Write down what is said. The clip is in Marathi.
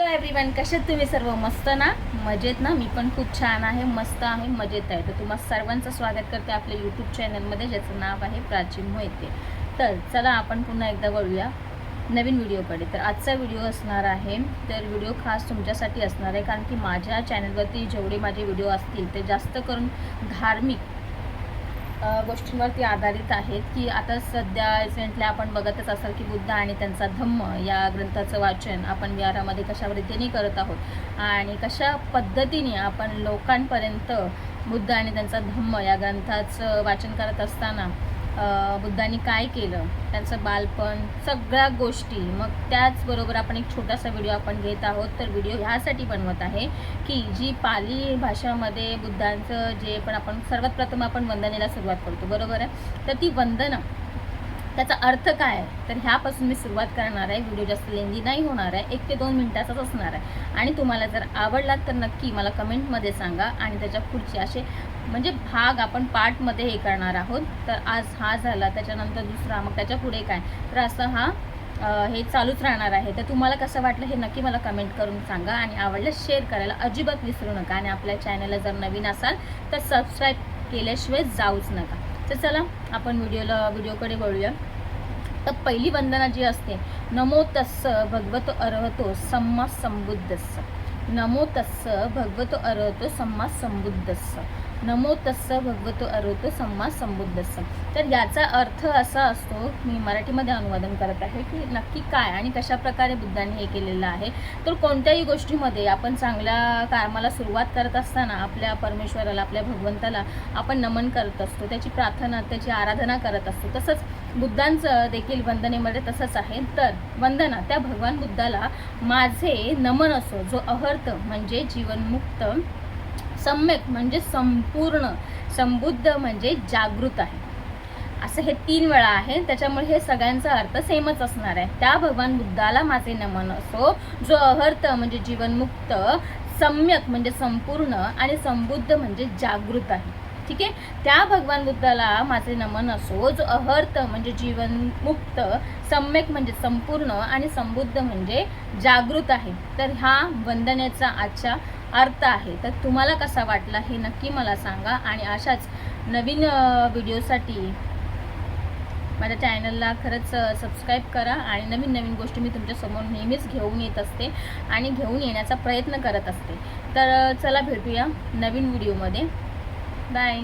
हॅलो एव्हरीवन कसे तुम्ही सर्व? मस्त ना? मजेत ना? मी पण खूप छान आहे मस्त आहे मजेत आहे. तर तुम्हा सर्वांचं स्वागत करते आपल्या यूट्यूब चॅनलमध्ये ज्याचं नाव आहे प्राचीन मोहिते. तर चला आपण पुन्हा एकदा वळूया नवीन व्हिडिओकडे. तर आजचा व्हिडिओ असणार आहे तर व्हिडिओ खास तुमच्यासाठी असणार आहे कारण की माझ्या चॅनलवरती जेवढे माझे व्हिडिओ असतील ते जास्त करून धार्मिक गोष्टींवरती आधारित आहेत की आता सध्या रिसेंटली आपण बघतच असाल की बुद्ध आणि त्यांचा धम्म या ग्रंथाचं वाचन आपण विहारामध्ये कशा रीतीने करत आहोत? आणि कशा पद्धतीने आपण लोकांपर्यंत बुद्ध आणि त्यांचा धम्म या ग्रंथाचं वाचन करत असताना बुद्धांनी काय केलं त्यांचं बालपण सगळ्या गोष्टी. मग त्याचबरोबर आपण एक छोटासा व्हिडिओ आपण घेत आहोत. तर व्हिडिओ ह्यासाठी बनवत आहे की जी पाली भाषामध्ये बुद्धांचं जे पण आपण सर्वात प्रथम आपण वंदनेला सुरुवात करतो. बरोबर आहे? तर ती वंदना त्याचा अर्थ काय आहे? तर ह्यापासून मी सुरुवात करणार आहे. व्हिडिओ जास्त लेंदी नाही होणार आहे. एक ते दोन मिनिटाचाच असणार आहे. आणि तुम्हाला जर आवडला तर नक्की मला कमेंटमध्ये सांगा आणि त्याच्या पुढचे असे म्हणजे भाग आपण पार्टमध्ये हे करणार आहोत. तर आज हा झाला. त्याच्यानंतर दुसरा मग त्याच्या पुढे काय? तर असं हा हे चालूच राहणार आहे. तर तुम्हाला कसं वाटलं हे नक्की मला कमेंट करून सांगा आणि आवडलं शेअर करायला अजिबात विसरू नका. आणि आपल्या चॅनलला जर नवीन असाल तर सबस्क्राईब केल्याशिवाय जाऊच नका. तर चला आपण व्हिडिओला व्हिडिओकडे वळूया. तर पहिली वंदना जी असते नमो तस्स भगवतो अर्हतो सम्मा संबुद्धस्स. नमो तस्स भगवतो अर्हतो सम्मा संबुद्धस्स. नमो तस्स भगवतो अरोत सम्मा संबुद्धस्स. तर याचा अर्थ असा असतो मी मराठीमध्ये अनुवादन करत आहे की नक्की काय आणि कशा प्रकारे बुद्धांनी हे केलेलं आहे. तर कोणत्याही गोष्टीमध्ये आपण चांगल्या कामाला सुरुवात करत असताना आपल्या परमेश्वराला आपल्या भगवंताला आपण नमन करत असतो त्याची प्रार्थना त्याची आराधना करत असतो. तसंच बुद्धांचं देखील वंदनेमध्ये तसंच आहे. तर वंदना त्या भगवान बुद्धाला माझे नमन असो जो अहर्थ म्हणजे जीवनमुक्त सम्यक म्हणजे संपूर्ण संबुद्ध म्हणजे जागृत आहे. असं हे तीन वेळा आहे. त्याच्यामुळे हे सगळ्यांचा अर्थ सेमच असणार आहे. त्या भगवान बुद्धाला माझे नमन असो जो अहर्त म्हणजे जीवनमुक्त सम्यक म्हणजे संपूर्ण आणि संबुद्ध म्हणजे जागृत आहे. ठीक आहे? त्या भगवान बुद्धाला माझे नमन असो जो अहर्त म्हणजे जीवनमुक्त सम्यक म्हणजे संपूर्ण आणि संबुद्ध म्हणजे जागृत आहे. तर ह्या वंदनेचा आजच्या अर्थ आहे. तर तुम्हाला कसा वाटला हे नक्की मला सांगा आणि अशाच नवीन व्हिडिओसाठी माझ्या चॅनलला खरंच सबस्क्राईब करा आणि नवीन नवीन गोष्टी मी तुमच्यासमोर नेहमीच घेऊन येत असते आणि घेऊन येण्याचा प्रयत्न करत असते. तर चला भेटूया नवीन व्हिडिओमध्ये. बाय.